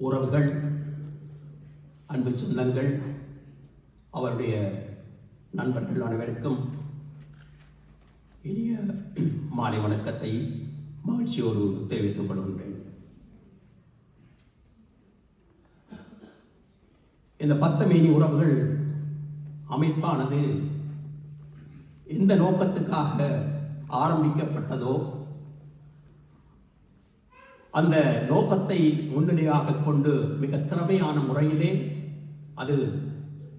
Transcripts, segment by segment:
உறவுகள் அன்பு சொந்தங்கள் அவருடைய நண்பர்கள் அனைவருக்கும் இனிய மாலை வணக்கத்தை மகிழ்ச்சியோடு தெரிவித்துக் கொள்கின்றேன். இந்த பத்தமேனி உறவுகள் அமைப்பானது எந்த நோக்கத்துக்காக ஆரம்பிக்கப்பட்டதோ அந்த நோக்கத்தை முன்னிலையாக கொண்டு மிக திறமையான முறையிலே அது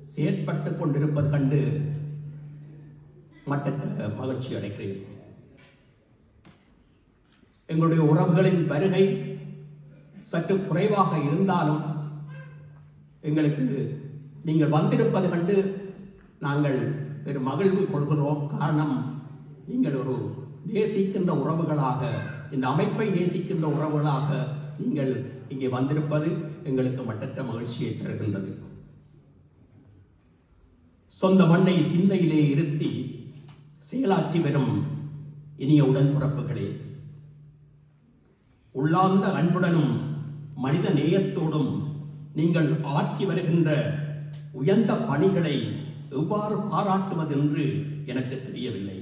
செயற்பட்டு கொண்டிருப்பது கண்டு மட்டற்ற மகிழ்ச்சி அடைகிறேன். எங்களுடைய உறவுகளின் வருகை சற்று குறைவாக இருந்தாலும் எங்களுக்கு நீங்கள் வந்திருப்பது கண்டு நாங்கள் பெரும் மகிழ்வு கொள்கிறோம். காரணம் நீங்கள் ஒரு நேசிக்கின்ற உறவுகளாக இந்த அமைப்பை நேசிக்கின்ற உறவுகளாக நீங்கள் இங்கே வந்திருப்பது எங்களுக்கு மட்டற்ற மகிழ்ச்சியை தருகின்றது. சொந்த மண்ணை சிந்தையிலே இருத்தி செயலாற்றி வரும் இனிய உடன்பிறப்புகளே உள்ளார்ந்த அன்புடனும் மனித நேயத்தோடும் நீங்கள் ஆற்றி வருகின்ற உயர்ந்த பணிகளை எவ்வாறு பாராட்டுவதென்று எனக்கு தெரியவில்லை.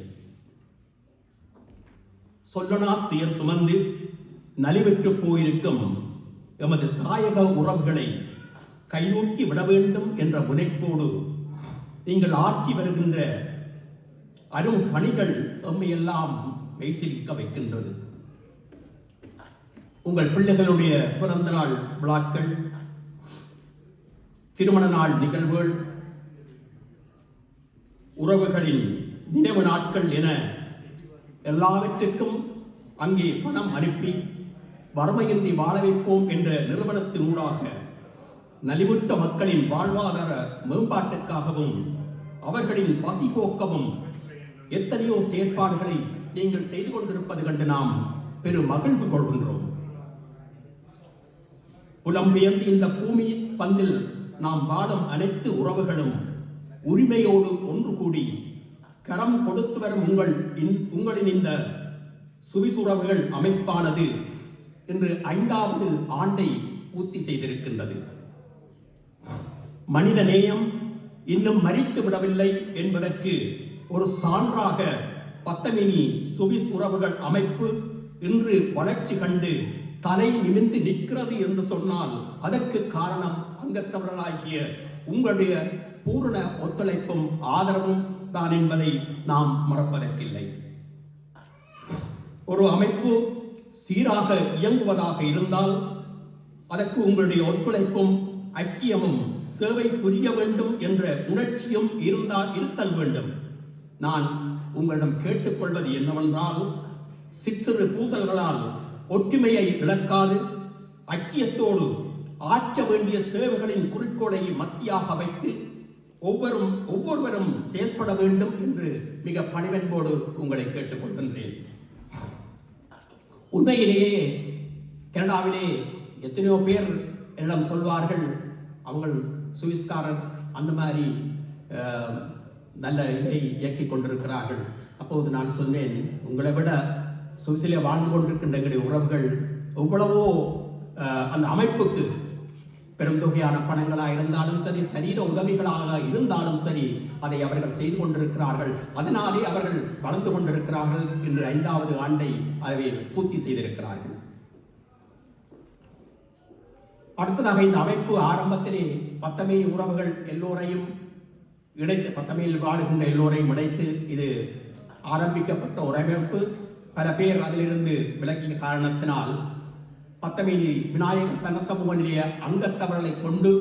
சொல்லனா துயர் சுமந்து நலிவிட்டு போயிருக்கும் எமது தாயக உறவுகளை கைநோக்கி விட வேண்டும் என்ற முனைப்போடு நீங்கள் ஆற்றி வருகின்ற அரும் பணிகள் எம்மையெல்லாம் மெய்சிலிக்க வைக்கின்றது. உங்கள் பிள்ளைகளுடைய பிறந்த நாள் விழாக்கள் திருமண நாள் நிகழ்வுகள் உறவுகளின் நினைவு நாட்கள் என எல்லாவற்றுக்கும் அங்கே பணம் அனுப்பி வறுமையின்றி வாழ வைப்போம் என்ற நிறுவனத்தினூடாக நலிவுற்ற மக்களின் வாழ்வாதார மேம்பாட்டுக்காகவும் அவர்களின் பசி போக்கவும் எத்தனையோ செயற்பாடுகளை நீங்கள் செய்து கொண்டிருப்பது கண்டு நாம் பெரும் மகிழ்வு கொள்கின்றோம். புலம்பெயர்ந்து இந்த பூமி பந்தில் நாம் வாழும் அனைத்து உறவுகளும் உரிமையோடு ஒன்று கூடி கரம் கொடுத்து வரும் உங்கள் உங்களின் இந்த சுவிசுறவுகள் அமைப்பானது இன்று ஐந்தாவது ஆண்டை பூர்த்தி செய்திருக்கின்றது. மனித நேயம் இன்னும் மறித்து விடவில்லை என்பதற்கு ஒரு சான்றாக பத்தமினி சுவிஸ் உறவுகள் அமைப்பு இன்று வளர்ச்சி கண்டு தலை நிமிந்து நிற்கிறது என்று சொன்னால் அதற்கு காரணம் அங்கத்தவர்களாகிய உங்களுடைய பூரண ஒத்துழைப்பும் ஆதரவும் தான் என்பதை நாம் மறப்பதற்கில்லை. ஒரு அமைப்பு சீராக இயங்குவதாக இருந்தால் அதற்கு உங்களுடைய ஒத்துழைப்பும் ஐக்கியமும் சேவை புரிய வேண்டும் என்ற உணர்ச்சியும் இருந்தால் இருத்தல் வேண்டும். நான் உங்களிடம் கேட்டுக்கொள்வது என்னவென்றால் சிற்சிறு பூசல்களால் ஒற்றுமையை இழக்காது ஐக்கியத்தோடு ஆற்ற வேண்டிய சேவைகளின் குறிக்கோளை மத்தியாக வைத்து ஒவ்வொரு ஒவ்வொருவரும் செயல்பட வேண்டும் என்று மிக பணிவன்போடு உங்களை கேட்டுக்கொள்கின்றேன். உண்மையிலேயே கனடாவிலே எத்தனையோ பேர் என்னிடம் சொல்வார்கள் அவங்கள் சுவிஸ்காரர் அந்த மாதிரி நல்ல இதை இயக்கிக் கொண்டிருக்கிறார்கள். அப்போது நான் சொன்னேன் உங்களை விட சுவிசிலே வாழ்ந்து கொண்டிருக்கின்ற எங்களுடைய உறவுகள் எவ்வளவோ அந்த அமைப்புக்கு பெருந்தொகையான பணங்களாக இருந்தாலும் சரி சரீர உதவிகளாக இருந்தாலும் சரி அதை அவர்கள் செய்து கொண்டிருக்கிறார்கள். அதனாலே அவர்கள் வளர்ந்து கொண்டிருக்கிறார்கள் என்று ஐந்தாவது ஆண்டை அவர்கள் பூர்த்தி செய்திருக்கிறார்கள். அடுத்ததாக இந்த அமைப்பு ஆரம்பத்திலே பத்தமேனி உறவுகள் எல்லோரையும் இணைத்து பத்தமையில் வாழுகின்ற எல்லோரையும் இணைத்து இது ஆரம்பிக்கப்பட்ட ஒரு அமைப்பு. பல பேர் அதிலிருந்து விலகிய காரணத்தினால் பத்தமேனி விநாயக சனசமூகனிய அங்கத்தவர்களை கொண்டு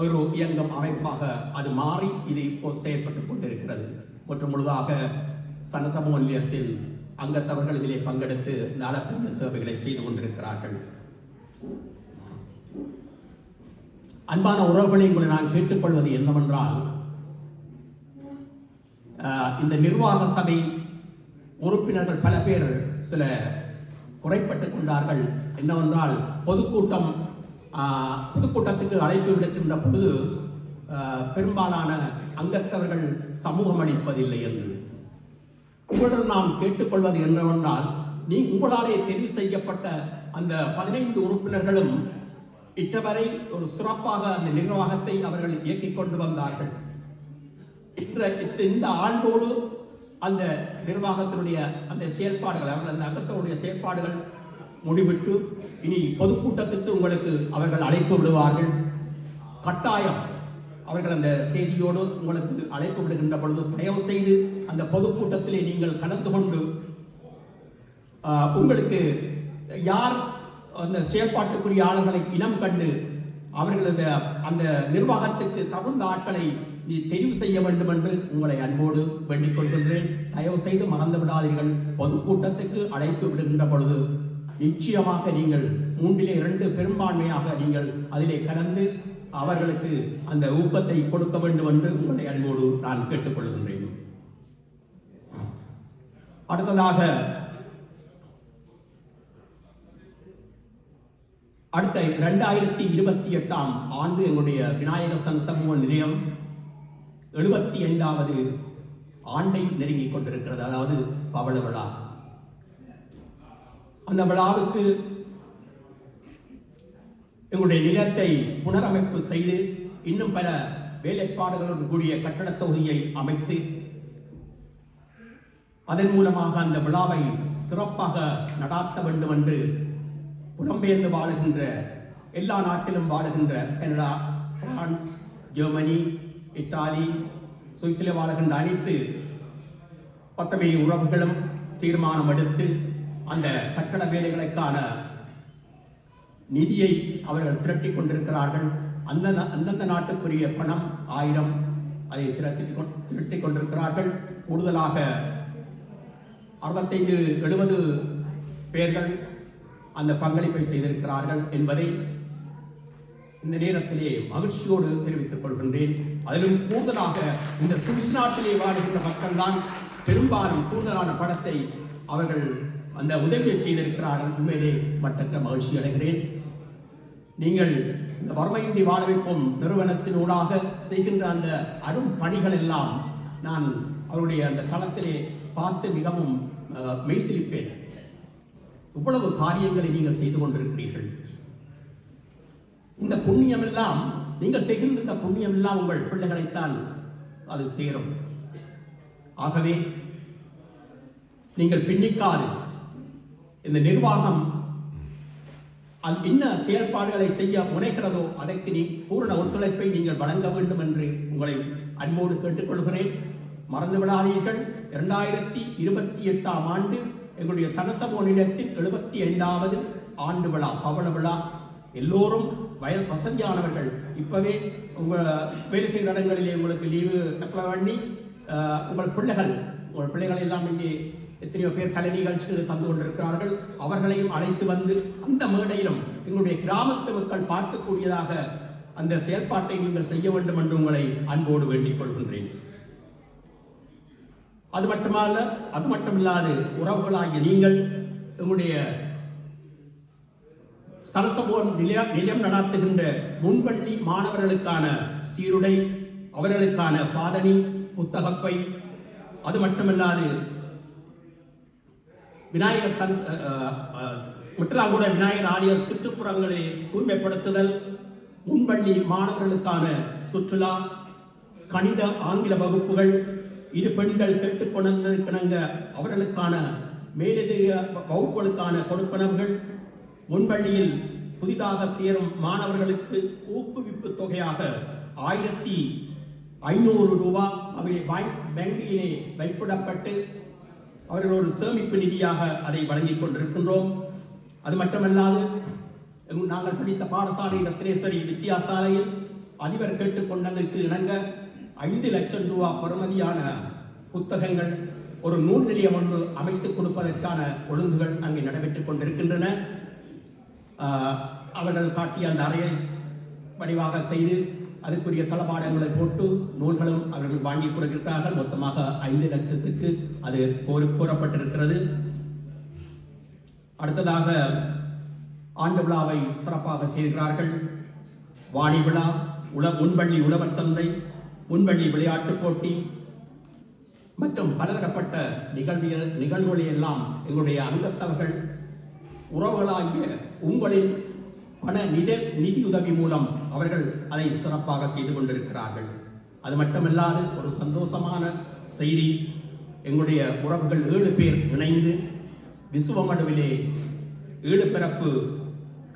ஒரு இயங்கும் அமைப்பாக அது மாறி இது இப்போ செயல்பட்டுக் கொண்டிருக்கிறது. மற்றும் முழுதாக சனசமூக நிலையத்தில் அங்கத்தவர்கள் இதிலே பங்கெடுத்து இந்த சேவைகளை செய்து கொண்டிருக்கிறார்கள். அன்பான உறவுகளை உங்களை நான் கேட்டுக்கொள்வது என்னவென்றால் இந்த நிர்வாக சபை உறுப்பினர்கள் பல பேர் சில குறைப்பட்டுக் கொண்டார்கள். என்னவென்றால் பொதுக்கூட்டம் பொதுக்கூட்டத்துக்கு அழைப்பு விடுக்கின்ற பொழுது பெரும்பாலான அங்கத்தவர்கள் சமூகம் அளிப்பதில்லை என்று. உங்களிடம் நாம் கேட்டுக்கொள்வது என்னவென்றால் நீ உங்களாலே தெரிவு செய்யப்பட்ட அந்த பதினைந்து உறுப்பினர்களும் இட்டவரை ஒரு சிறப்பாக அந்த நிர்வாகத்தை அவர்கள் இயக்கிக் கொண்டு வந்தார்கள். இன்ற இந்த- இந்த ஆண்டோடு அந்த நிர்வாகத்தினுடைய அந்த செயல்பாடுகள் அவர்கள் அந்த அங்கத்தினுடைய செயல்பாடுகள் முடிவிட்டு இனி பொதுக்கூட்டத்துக்கு உங்களுக்கு அவர்கள் அழைப்பு விடுவார்கள். கட்டாயம் அவர்கள் அந்த தேதியோடு உங்களுக்கு அழைப்பு விடுகின்ற பொழுது தயவு செய்து அந்த பொதுக்கூட்டத்திலே நீங்கள் கலந்து கொண்டு உங்களுக்கு யார் அந்த செயல்பாட்டுக்குரிய ஆளுங்களை இனம் கண்டு அவர்களது அந்த நிர்வாகத்துக்கு தகுந்த ஆட்களை நீ தெரிவு செய்ய வேண்டும் என்று உங்களை அன்போடு வேண்டிக் கொள்கின்றேன். தயவு செய்து மறந்து விடாதீர்கள். பொதுக்கூட்டத்துக்கு அழைப்பு விடுகின்ற பொழுது நிச்சயமாக நீங்கள் மூன்றிலே இரண்டு பெரும்பான்மையாக நீங்கள் அதிலே கலந்து அவர்களுக்கு அந்த ஊக்கத்தை கொடுக்க வேண்டும் என்று உங்களை அன்போடு நான் கேட்டுக்கொள்கின்றேன். அடுத்ததாக அடுத்த இரண்டாயிரத்தி இருபத்தி எட்டாம் ஆண்டு எங்களுடைய விநாயக சன் சமூக நிலையம் எழுபத்தி ஐந்தாவது ஆண்டை நெருங்கிக் கொண்டிருக்கிறது. அதாவது பவள விழா. அந்த விழாவுக்கு எங்களுடைய நிலத்தை புனரமைப்பு செய்து இன்னும் பல வேலைப்பாடுகளுடன் கூடிய கட்டடத் தொகுதியை அமைத்து அதன் மூலமாக அந்த விழாவை சிறப்பாக நடாத்த வேண்டும் என்று புலம்பெயர்ந்து வாழுகின்ற எல்லா நாட்டிலும் வாழுகின்ற Canada France Germany Italy Switzerland வாழுகின்ற அனைத்து பத்தமை உறவுகளும் தீர்மானம் எடுத்து அந்த கட்டட வேலைகளுக்கான நிதியை அவர்கள் திரட்டி கொண்டிருக்கிறார்கள். அந்தந்த அந்தந்த நாட்டுக்குரிய பணம் ஆயிரம் அதை திரட்டி திரட்டி கொண்டிருக்கிறார்கள். கூடுதலாக அறுபத்தைந்து எழுபது பேர்கள் அந்த பங்களிப்பை செய்திருக்கிறார்கள் என்பதை இந்த நேரத்திலே மகிழ்ச்சியோடு தெரிவித்துக் கொள்கின்றேன். அதிலும் கூடுதலாக இந்த சுவிஸ் நாட்டிலே வாழ்கின்ற மக்கள்தான் பெரும்பாலும் கூடுதலான படத்தை அவர்கள் அந்த உதவியை செய்திருக்கிறார்கள் உண்மையிலே மட்டற்ற மகிழ்ச்சி அடைகிறேன். நீங்கள் இந்த வறுமையின்றி வாழ வைப்போம் நிறுவனத்தினூடாக செய்கின்ற அந்த அரும் பணிகள் எல்லாம் நான் அவருடைய அந்த தளத்திலே பார்த்து மிகவும் மெய்சிலிப்பேன். இவ்வளவு காரியங்களை நீங்கள் செய்து கொண்டிருக்கிறீர்கள். இந்த புண்ணியம் எல்லாம் நீங்கள் செய்கின்ற இந்த புண்ணியம் எல்லாம் உங்கள் பிள்ளைகளைத்தான் அது சேரும். ஆகவே நீங்கள் பின்னிக்காது. இந்த நிர்வாகம் அது என்ன செயல்பாடுகளை செய்ய முனைகிறதோ அதற்கு நீ பூரண ஒத்துழைப்பை நீங்கள் வழங்க வேண்டும் என்று உங்களை அன்போடு கேட்டுக்கொள்கிறேன். மறந்து விடாதீர்கள். இரண்டாயிரத்தி இருபத்தி எட்டாம் ஆண்டு எங்களுடைய சனசமோ நிலையத்தின் எழுபத்தி ஐந்தாவது ஆண்டு விழா பவள விழா. எல்லோரும் வயல் வசதியானவர்கள். இப்பவே உங்கள் வேலை செய்கிற இடங்களிலே உங்களுக்கு லீவு அப்ளை பண்ணி உங்கள் பிள்ளைகள் உங்கள் பிள்ளைகள் எல்லாம் இங்கே எத்தனையோ பேர் கலை நிகழ்ச்சிகள் தந்து கொண்டிருக்கிறார்கள். அவர்களையும் அழைத்து வந்து அந்த மேடையிலும் எங்களுடைய கிராமத்து மக்கள் பார்க்கக்கூடியதாக அந்த செயல்பாட்டை நீங்கள் செய்ய வேண்டும் என்று உங்களை அன்போடு வேண்டிக் கொள்கின்றேன். அது மட்டுமல்ல அது மட்டுமில்லாது உறவுகளாகிய நீங்கள் உங்களுடைய சரசபோன் நிலைய நிலையம் நடாத்துகின்ற முன்பள்ளி மாணவர்களுக்கான சீருடை அவர்களுக்கான பாதணி புத்தகப்பை அது மட்டுமல்லாது விநாயகர் சன் முட்டலாங்கூட விநாயகர் ஆலய சுற்றுப்புறங்களை தூய்மைப்படுத்துதல் முன்பள்ளி மாணவர்களுக்கான சுற்றுலா கணித ஆங்கில வகுப்புகள் இரு பெண்கள் கேட்டுக்கொண்டிருக்கிறாங்க அவர்களுக்கான மேலதிக வகுப்புகளுக்கான கொடுப்பனவுகள் முன்பள்ளியில் புதிதாக சேரும் மாணவர்களுக்கு ஊக்குவிப்பு தொகையாக ஆயிரத்தி ஐநூறு ரூபாய் அவை வாய்- வங்கியிலே வைப்பிடப்பட்டு அவர்கள் ஒரு சேமிப்பு நிதியாக அதை வழங்கிக் கொண்டிருக்கின்றோம். அது மட்டுமல்லாது நாங்கள் படித்த பாடசாலை ரத்னேஸ்வரி வித்தியாசாலையில் அதிபர் கேட்டுக்கொண்டதற்கு இணங்க ஐந்து லட்சம் ரூபா பெறுமதியான புத்தகங்கள் ஒரு நூல் நிலையம் ஒன்று அமைத்துக் கொடுப்பதற்கான ஒழுங்குகள் அங்கே நடைபெற்றுக் கொண்டிருக்கின்றன. அவர்கள் காட்டிய அந்த அறையை வடிவாக செய்து அதுக்குரிய தளபாடங்களை போட்டு நூல்களும் அவர்கள் வாங்கி கொடுக்கிறார்கள் மொத்தமாக ஐந்து லட்சத்துக்கு அது கூறப்பட்டிருக்கிறது அடுத்ததாக ஆண்டு விழாவை சிறப்பாக செய்கிறார்கள். வாணி விழா உல முன்பள்ளி உழவர் சந்தை முன்பள்ளி விளையாட்டுப் போட்டி மற்றும் பலதரப்பட்ட நிகழ்வுகள் நிகழ்வுகளை எல்லாம் எங்களுடைய அங்கத்தவர்கள் உறவுகளாகிய உங்களின் பண நிதி நிதியுதவி மூலம் அவர்கள் அதை சிறப்பாக செய்து கொண்டிருக்கிறார்கள். அது மட்டுமல்லாது ஒரு சந்தோஷமான செய்தி. எங்களுடைய உறவுகள் ஏழு பேர் இணைந்து விசுவமடுவிலே ஏழு பிறப்பு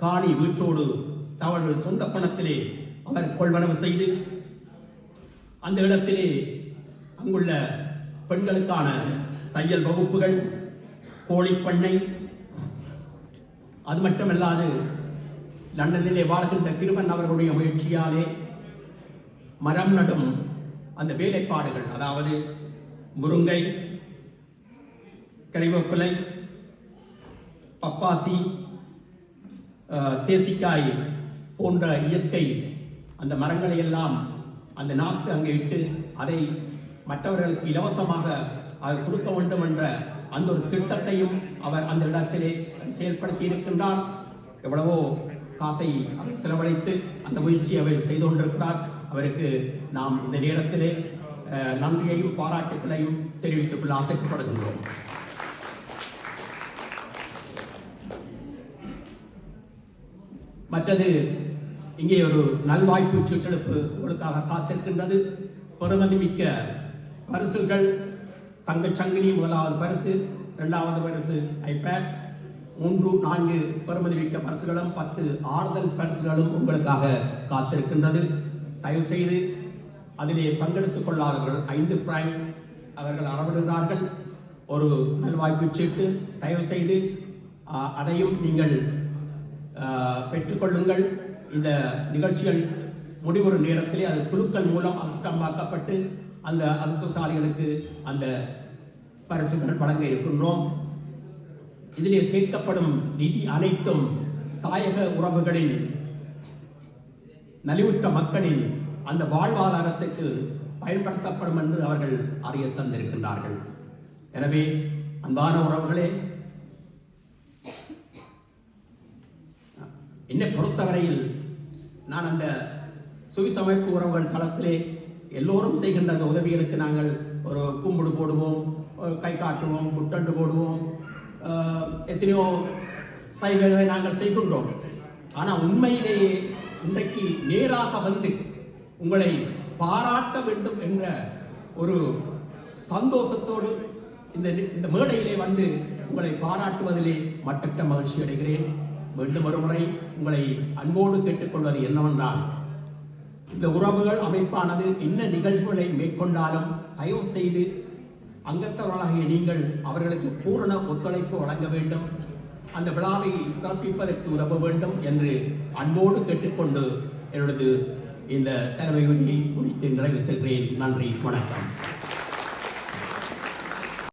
காணி வீட்டோடு தவறு சொந்த பணத்திலே அவர் கொள்வனவு செய்து அந்த இடத்திலே அங்குள்ள பெண்களுக்கான தையல் வகுப்புகள் கோழிப்பண்ணை அது மட்டுமல்லாது லண்டனிலே வாழ்கின்ற கிருபன் அவர்களுடைய முயற்சியாலே மரம் நடும் அந்த வேலைப்பாடுகள் அதாவது முருங்கை கறிவேப்பிலை பப்பாசி தேசிக்காய் போன்ற இயற்கை அந்த மரங்களை எல்லாம் அந்த நாக்கு அங்கே இட்டு அதை மற்றவர்களுக்கு இலவசமாக அவர் கொடுக்க வேண்டும் என்ற அந்த ஒரு திட்டத்தையும் அவர் அந்த இடத்திலே செயல்படுத்தி இருக்கின்றார். எவ்வளவோ காசை அவர் செலவழித்து அந்த முயற்சியை அவர் செய்து கொண்டிருக்கிறார். அவருக்கு நாம் இந்த நேரத்திலே நன்றியையும் பாராட்டுகளையும் தெரிவித்துக் கொள்ள ஆசைப்படுகின்றோம். மற்றது இங்கே ஒரு நல்வாய்ப்பு சுற்றெடுப்பு உங்களுக்காக காத்திருக்கின்றது. பெருமதி மிக்க பரிசுகள் தங்கச் சங்கிலி முதலாவது பரிசு இரண்டாவது பரிசு ஐபேட் மூன்று நான்கு பெருமதி பரிசுகளும் பத்து ஆறுதல் பரிசுகளும் உங்களுக்காக காத்திருக்கின்றது. தயவு செய்து அதிலே பங்கெடுத்துக் கொள்ளாதவர்கள் ஐந்து பிராங்க் அவர்கள் அறவிடுகிறார்கள். ஒரு நல்வாய்ப்பு சீட்டு தயவு செய்து அதையும் நீங்கள் பெற்றுக்கொள்ளுங்கள். இந்த நிகழ்ச்சிகள் முடிவுறும் நேரத்திலே அது குழுக்கள் மூலம் அதிர்ஷ்டமாக்கப்பட்டு அந்த அதிர்ஷ்டசாலிகளுக்கு அந்த பரிசுகள் வழங்க இருக்கின்றோம். இதிலே சேர்க்கப்படும் நிதி அனைத்தும் தாயக உறவுகளின் நலிவுற்ற மக்களின் அந்த வாழ்வாதாரத்துக்கு பயன்படுத்தப்படும் என்று அவர்கள் அறிய தந்திருக்கின்றார்கள். எனவே அன்பான உறவுகளே என்னை பொறுத்தவரையில் நான் அந்த சுவிசமைப்பு உறவுகள் தளத்திலே எல்லோரும் செய்கின்ற அந்த உதவிகளுக்கு நாங்கள் ஒரு கும்பிடு போடுவோம் ஒரு கை காட்டுவோம் புட்டண்டு போடுவோம் எத்தனையோ சைகைகளை நாங்கள் செய்கின்றோம் ஆனால் உண்மையிலேயே இன்றைக்கு நேராக வந்து உங்களை பாராட்ட வேண்டும் என்ற ஒரு சந்தோஷத்தோடு இந்த இந்த மேடையிலே வந்து உங்களை பாராட்டுவதிலே மட்டற்ற மகிழ்ச்சி அடைகிறேன். மீண்டும் ஒருமுறை உங்களை அன்போடு கேட்டுக்கொள்வது என்னவென்றால் இந்த உறவுகள் அமைப்பானது என்ன நிகழ்வுகளை மேற்கொண்டாலும் தயவு செய்து அங்கத்தவர்களாகிய நீங்கள் அவர்களுக்கு பூரண ஒத்துழைப்பு வழங்க வேண்டும். அந்த விழாவை சிறப்பிப்பதற்கு உதவ வேண்டும் என்று அன்போடு கேட்டுக்கொண்டு என்னுடைய இந்த தலைமை உரையை முடித்து நிறைவு செல்கிறேன் நன்றி வணக்கம்.